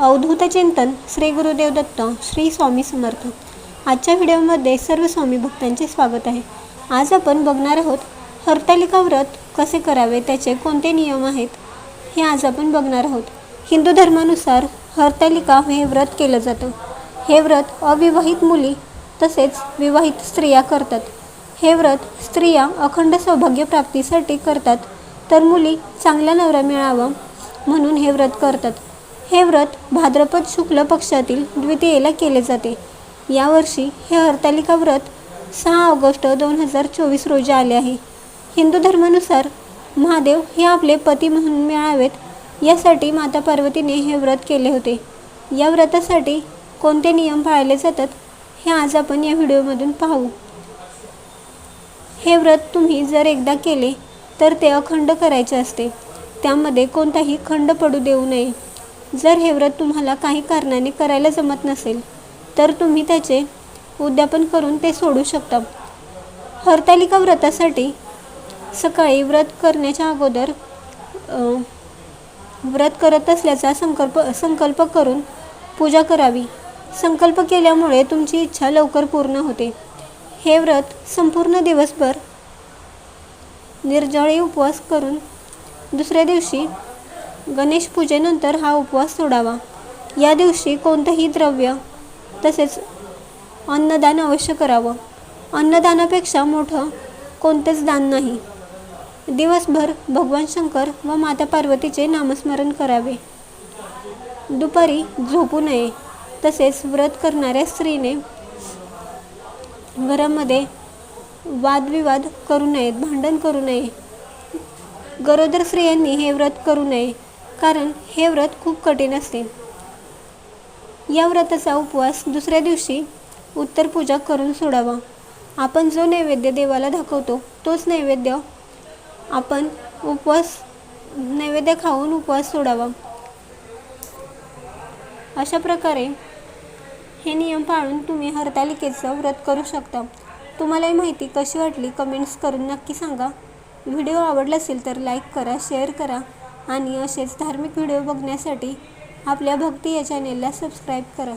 अवधूत चिंतन श्री गुरुदेव दत्त श्री स्वामी समर्थ. आजच्या व्हिडिओमध्ये सर्व स्वामी भक्तांचे स्वागत आहे. आज आपण बघणार आहोत हरतालिका व्रत कसे करावे त्याचे कोणते नियम आहेत हे आज आपण बघणार आहोत. हिंदू धर्मानुसार हरतालिका हे व्रत केलं जातं. हे व्रत अविवाहित मुली तसेच विवाहित स्त्रिया करतात. हे व्रत स्त्रिया अखंड सौभाग्य प्राप्तीसाठी करतात तर मुली चांगला नवरा मिळावा म्हणून हे व्रत करतात. हे व्रत भाद्रपद शुक्ल पक्षातील द्वितीयेला केले जाते. यावर्षी हे हरतालिका व्रत सहा ऑगस्ट दोन हजार चोवीस रोजी आले आहे. हिंदू धर्मानुसार महादेव हे आपले पती म्हणून मिळावेत यासाठी माता पार्वतीने हे व्रत केले होते. या व्रतासाठी कोणते नियम पाळले जातात हे आज आपण या व्हिडिओमधून पाहू. हे व्रत तुम्ही जर एकदा केले तर ते अखंड करायचे असते. त्यामध्ये कोणताही खंड पडू देऊ नये. जर हे व्रत तुम्हाला काही कारणाने करायला जमत नसेल तर तुम्ही त्याचे उद्यापन करून ते सोडू शकता. हरतालिका व्रतासाठी सकाळी व्रत करण्याच्या अगोदर व्रत करत असल्याचा संकल्प संकल्प करून पूजा करावी. संकल्प केल्यामुळे तुमची इच्छा लवकर पूर्ण होते. हे व्रत संपूर्ण दिवसभर निर्जळी उपवास करून दुसऱ्या दिवशी गणेश पूजेनंतर हा उपवास सोडावा. या दिवशी कोणतंही द्रव्य तसेच अन्नदान अवश्य करावं. अन्नदानापेक्षा मोठं कोणतंच दान नाही. दिवसभर भगवान शंकर व माता पार्वतीचे नामस्मरण करावे. दुपारी झोपू नये तसेच व्रत करणाऱ्या स्त्रीने घरामध्ये वादविवाद करू नयेत भांडण करू नये. गरोदर स्त्रियांनी हे व्रत करू नये. कारण हे व्रत खूप कठीण असते. या व्रताचा उपवास दुसऱ्या दिवशी उत्तर पूजा करून सोडावा. आपण जो नैवेद्य देवाला दाखवतो तोच नैवेद्य आपण उपवास नैवेद्य खाऊन उपवास सोडावा. अशा प्रकारे हे नियम पाळून तुम्ही हरतालिकेचं व्रत करू शकता. तुम्हाला ही माहिती कशी वाटली कमेंट्स करून नक्की सांगा. व्हिडिओ आवडला असेल तर लाईक करा शेअर करा. आणि असेच धार्मिक व्हिडिओ बघण्यासाठी आपल्या भक्ती या चॅनेलला सबस्क्राईब करा.